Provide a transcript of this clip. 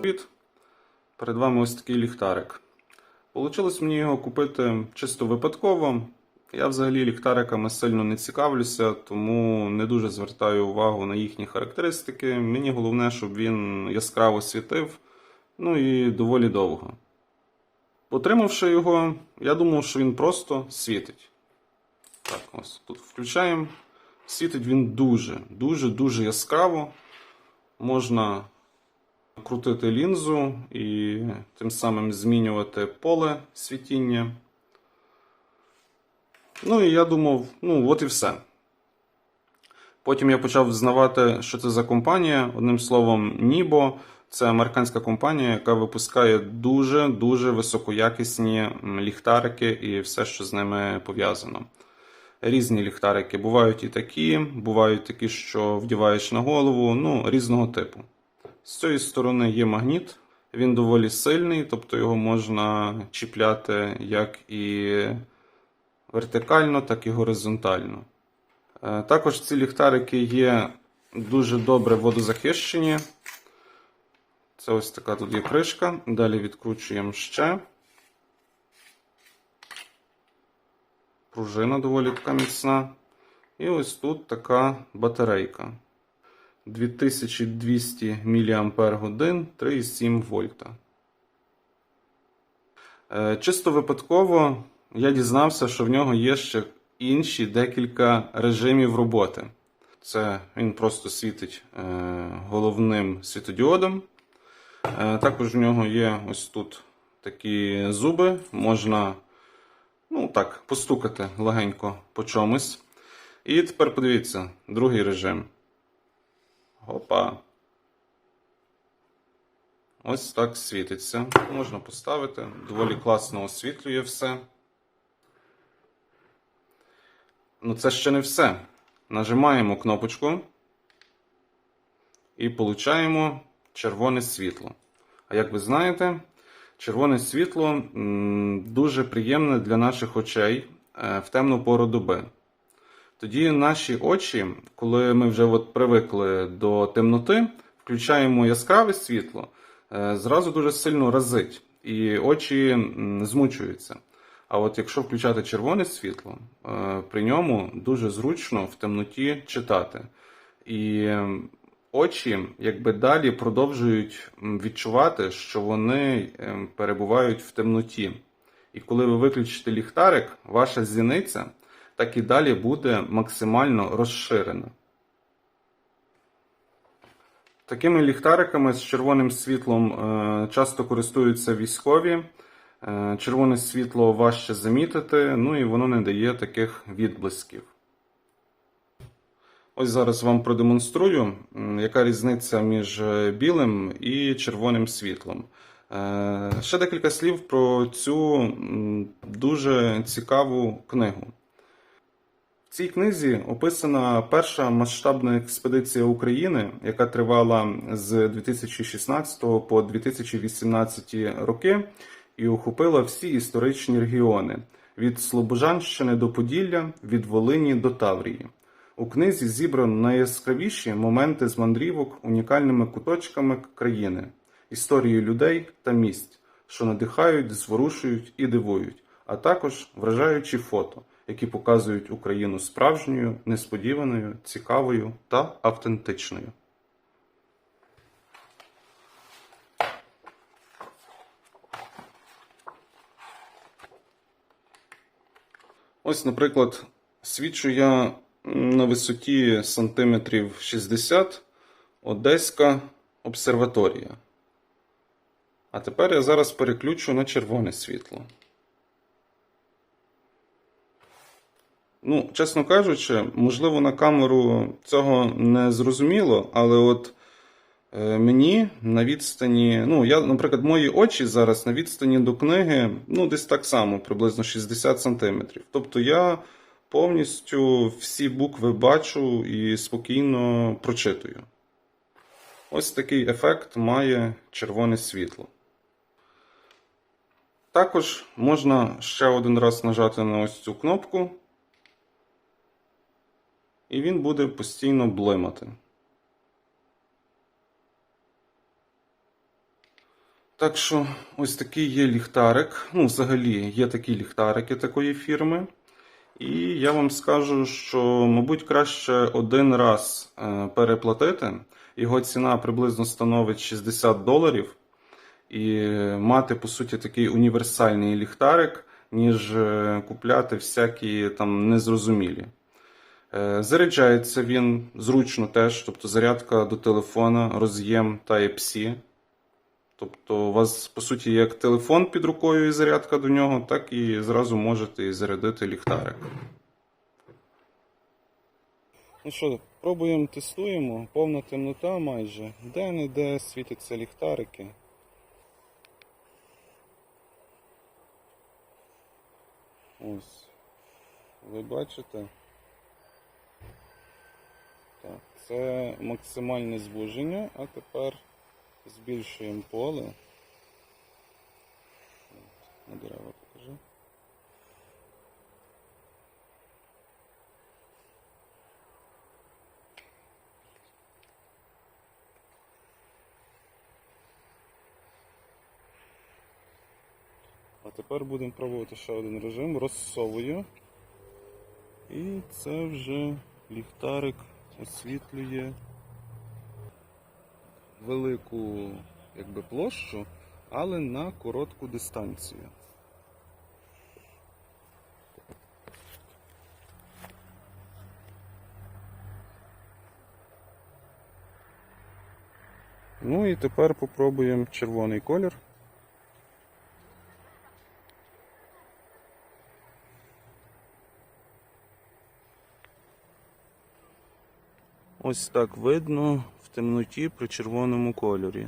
Привіт! Перед вами ось такий ліхтарик. Получилось мені його купити чисто випадково. Я взагалі ліхтариками сильно не цікавлюся, тому не дуже звертаю увагу на їхні характеристики. Мені головне, щоб він яскраво світив, ну і доволі довго. Отримавши його, я думав, що він просто світить. Так, ось тут включаємо. Світить він дуже, дуже, дуже яскраво. Можна крутити лінзу і тим самим змінювати поле світіння. Ну і я думав, ну от і все. Потім я почав взнавати, що це за компанія. Одним словом, Nibo це американська компанія, яка випускає дуже-дуже високоякісні ліхтарики і все, що з ними пов'язано. Різні ліхтарики. Бувають і такі, бувають такі, що вдіваєш на голову, ну, різного типу. З цієї сторони є магніт, він доволі сильний, тобто його можна чіпляти як і вертикально, так і горизонтально. Е, Також ці ліхтарики є дуже добре водозахищені. Це ось така тут є кришка. Далі відкручуємо ще. Пружина доволі така міцна. І ось тут така батарейка. 2200 мАч, 3,7 вольта. Е, Чисто випадково я дізнався, що в нього є ще інші декілька режимів роботи. Це він просто світить е, головним світодіодом. Е, Також в нього є ось тут такі зуби, можна ну так, постукати легенько по чомусь. І тепер подивіться, другий режим. Опа. Ось так світиться. Можна поставити. Доволі класно освітлює все. Ну, це ще не все. Нажимаємо кнопочку і получаємо червоне світло. А як ви знаєте, червоне світло дуже приємне для наших очей е, в темну пору доби. Тоді наші очі, коли ми вже от привикли до темноти, включаємо яскраве світло, е, зразу дуже сильно разить, і очі змучуються. А от якщо включати червоне світло, е, при ньому дуже зручно в темноті читати. І очі якби далі продовжують відчувати, що вони е, перебувають в темноті. І коли ви виключите ліхтарик, ваша зіниця так і далі буде максимально розширена. Такими ліхтариками з червоним світлом е, часто користуються військові. Е, Червоне світло важче замітити, ну і воно не дає таких відблисків. Ось зараз вам продемонструю, яка різниця між е, білим і червоним світлом. Ще декілька слів про цю дуже цікаву книгу. В цій книзі описана перша масштабна експедиція України, яка тривала з 2016 по 2018 роки і охопила всі історичні регіони від Слобожанщини до Поділля, від Волині до Таврії. У книзі зібрано найяскравіші моменти з мандрівок унікальними куточками країни, історії людей та місць, що надихають, зворушують і дивують, а також вражаючі фото, які показують Україну справжньою, несподіваною, цікавою та автентичною. Ось, наприклад, свідчу я на висоті сантиметрів 60 Одеська обсерваторія. А тепер я зараз переключу на червоне світло. Ну, чесно кажучи, можливо, на камеру цього не зрозуміло, але от е, мені на відстані, ну, я, наприклад, мої очі зараз на відстані до книги, ну, десь так само, приблизно 60 сантиметрів. Тобто я повністю всі букви бачу і спокійно прочитую. Ось такий ефект має червоне світло. Також можна ще один раз нажати на ось цю кнопку, і він буде постійно блимати. Так що ось такий є ліхтарик. Ну, взагалі, є такі ліхтарики такої фірми. І я вам скажу, що, мабуть, краще один раз е, переплатити. Його ціна приблизно становить 60 доларів. І мати, по суті, такий універсальний ліхтарик, ніж е, купляти всякі там незрозумілі. Е, Заряджається він зручно теж, тобто зарядка до телефона, роз'єм Type-C. Тобто у вас, по суті, як телефон під рукою і зарядка до нього, так і зразу можете і зарядити ліхтарик. Ну що, пробуємо, тестуємо. Повна темнота майже. Де-не-де світяться ліхтарики. Ось. Ви бачите? Так, це максимальне звуження, а тепер збільшуємо поле. На дерева покажи. А тепер будемо пробувати ще один режим. Розсовую. І це вже ліхтарик освітлює велику якби, площу, але на коротку дистанцію. Ну і тепер попробуємо червоний колір. Ось так видно в темноті при червоному кольорі.